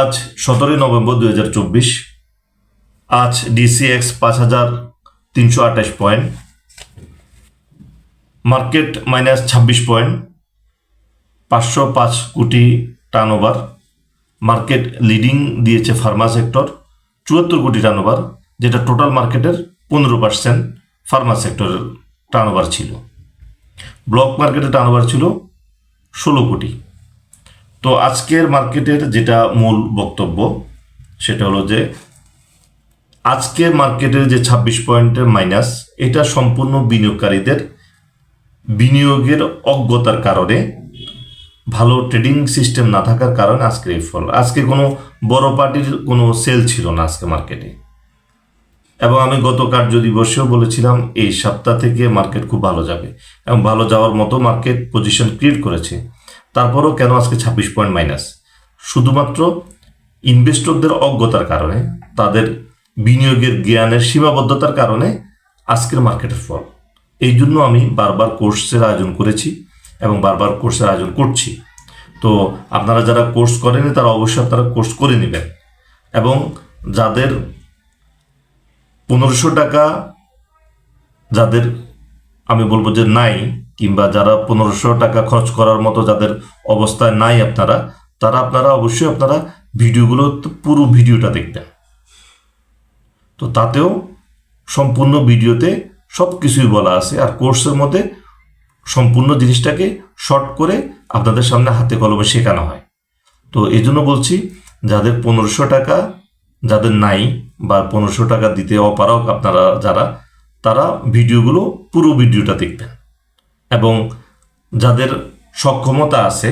আজ সতেরোই নভেম্বর দুই হাজার চব্বিশ। আজ ডিসিএক্স পাঁচ হাজার তিনশো আঠাশ পয়েন্ট। মার্কেট মাইনাস ছাব্বিশ পয়েন্ট। পাঁচশো পাঁচ কোটি টার্ন ওভার মার্কেট লিডিং দিয়েছে ফার্মা সেক্টর, চুয়াত্তর কোটি টার্ন ওভার যেটা টোটাল মার্কেটের পনেরো পার্সেন্ট ফার্মা সেক্টরের টার্ন ওভার ছিল। ব্লক মার্কেটের টার্ন ওভার ছিল ষোলো কোটি। তো আজকের মার্কেটের যেটা মূল বক্তব্য, সেটা হলো যে আজকে মার্কেটের যে ছাব্বিশ পয়েন্টের মাইনাস, এটা সম্পূর্ণ বিনিয়োগকারীদের বিনিয়োগের অজ্ঞতার কারণে, ভালো ট্রেডিং সিস্টেম না থাকার কারণে আজকে এই ফল, আজকে কোনো বড় পার্টির কোনো সেল ছিল না আজকে মার্কেটে। এবং আমি গত কার্য দিবসেও বলেছিলাম, এই সপ্তাহ থেকে মার্কেট খুব ভালো যাবে। এবং ভালো যাওয়ার মতো মার্কেট পজিশন ক্রিয়েট করেছে। তারপরও কেন আজকে ছাব্বিশ পয়েন্ট মাইনাস? শুধুমাত্র ইনভেস্টরদের অজ্ঞতার কারণে, তাদের বিনিয়োগের জ্ঞানের সীমাবদ্ধতার কারণে আজকের মার্কেটের ফল। এই জন্য আমি বারবার কোর্সের আয়োজন করেছি এবং বারবার কোর্সের আয়োজন করছি। তো আপনারা যারা কোর্স করেনি তারা অবশ্যই আপনারা কোর্স করে নেবেন। এবং যাদের পনেরোশো টাকা, যাদের আমি বলব যে নাই কিংবা যারা পনেরোশো টাকা খরচ করার মতো যাদের অবস্থায় নাই আপনারা, তারা আপনারা অবশ্যই আপনারা ভিডিওগুলো পুরো ভিডিওটা দেখবেন। তো তাতেও সম্পূর্ণ ভিডিওতে সব কিছুই বলা আছে আর কোর্সের মধ্যে সম্পূর্ণ জিনিসটাকে শর্ট করে আপনাদের সামনে হাতে কলমে শেখানো হয়। তো এই জন্য বলছি, যাদের পনেরোশো টাকা যাদের নাই বা পনেরোশো টাকা দিতে অপারক আপনারা যারা, তারা ভিডিওগুলো পুরো ভিডিওটা দেখবেন। এবং যাদের সক্ষমতা আছে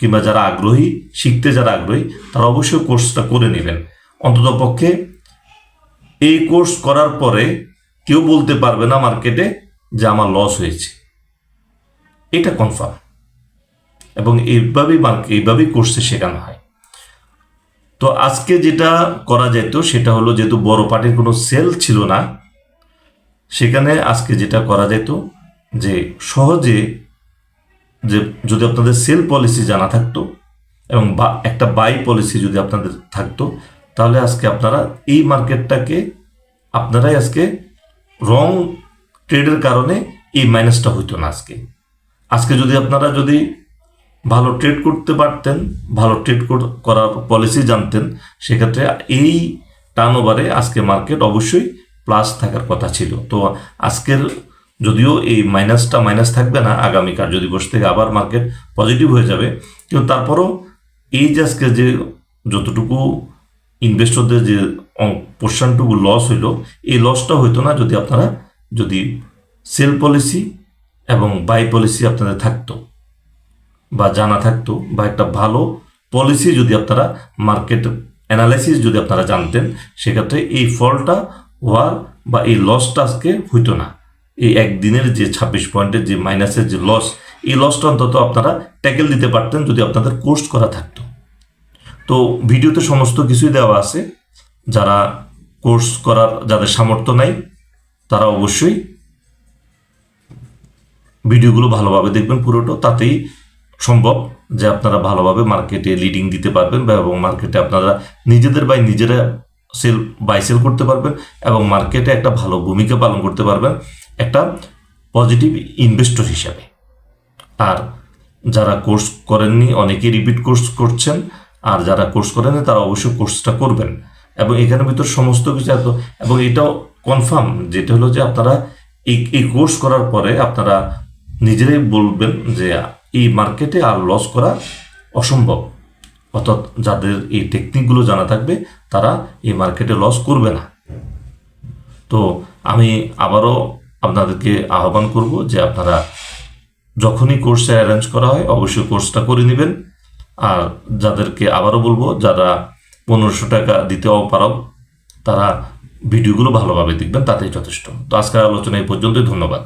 কিংবা যারা আগ্রহী, শিখতে যারা আগ্রহী, তারা অবশ্যই কোর্সটা করে নেবেন। অন্ততপক্ষে এই কোর্স করার পরে কেউ বলতে পারবে না মার্কেটে যে আমার লস হয়েছে। এটা কনফার্ম এবং এইভাবেই মার্কেট এইভাবেই কোর্সে শেখানো হয়। তো আজকে যেটা করা যেত, সেটা হলো যেহেতু বড় পার্টির কোনো সেল ছিল না, সেখানে আজকে যেটা করা যেত যে সহজে যে যদি আপনাদের সেল পলিসি জানা থাকতো এবং বা একটা বাই পলিসি যদি আপনাদের থাকতো, তাহলে আজকে আপনারা এই মার্কেটটাকে আপনারাই আজকে রং ট্রেডের কারণে এই মাইনাসটা হইতো না আজকে। আজকে যদি আপনারা যদি ভালো ট্রেড করতে পারতেন, ভালো ট্রেড করার পলিসি জানতেন, সেক্ষেত্রে এই টার্ন আজকে মার্কেট অবশ্যই প্লাস থাকার কথা ছিল। তো আজকের যদিও এই মাইনাসটা মাইনাস থাকবে না আগামী কার্যদিবস থেকে আবার মার্কেট পজিটিভ হয়ে যাবে, কিন্তু তারপরও এই যে আজকে যে যতটুকু ইনভেস্টরদের যে পোর্শনটুকু লস হইল, এই লসটা হইতো না যদি আপনারা, যদি সেল পলিসি এবং বাই পলিসি আপনাদের থাকতো, বা জানা থাকতো, বা একটা ভালো পলিসি যদি আপনারা মার্কেট অ্যানালাইসিস যদি আপনারা জানতেন, সেক্ষেত্রে এই ফলটা হওয়ার বা এই লসটা আজকে হইতো না। এই একদিনের যে ছাব্বিশ পয়েন্টের যে মাইনাসের যে লস এই লসটা অন্তত আপনারা ট্যাকেল দিতে পারতেন যদি আপনাদের কোর্স করা থাকতো। তো ভিডিওতে সমস্ত কিছুই দেওয়া আছে। যারা কোর্স করার যাদের সামর্থ্য নাই, তারা অবশ্যই ভিডিওগুলো ভালোভাবে দেখবেন পুরোটা। তাতেই সম্ভব যে আপনারা ভালোভাবে মার্কেটে লিডিং দিতে পারবেন বা এবং মার্কেটে আপনারা নিজেদের বাই নিজেরা সেল বাই সেল করতে পারবেন এবং মার্কেটে একটা ভালো ভূমিকা পালন করতে পারবেন। একটা পজিটিভ ইনভেস্টর হিসাবে। আর যারা কোর্স করেননি, অনেকেই রিপিট কোর্স করছেন, আর যারা কোর্স করেননি, তারা অবশ্যই কোর্সটা করবেন। এবং এখানের ভিতর সমস্ত কিছু এত, এবং এটাও কনফার্ম যেটা হলো যে আপনারা এই এই কোর্স করার পরে আপনারা নিজেরাই বলবেন যে এই মার্কেটে আর লস করা অসম্ভব। অর্থাৎ যাদের এই টেকনিকগুলো জানা থাকবে, তারা এই মার্কেটে লস করবে না। তো আমি আবারও আপনাদেরকে আহ্বান করব যে আপনারা যখনই কোর্সে অ্যারেঞ্জ করা হয়, অবশ্যই কোর্সটা করে নেবেন। আর যাদেরকে আবারও বলব, যারা পনেরোশো টাকা দিতে অপারক তারা ভিডিওগুলো ভালোভাবে দেখবেন, তাতেই যথেষ্ট। তো আজকের আলোচনা এই পর্যন্তই, ধন্যবাদ।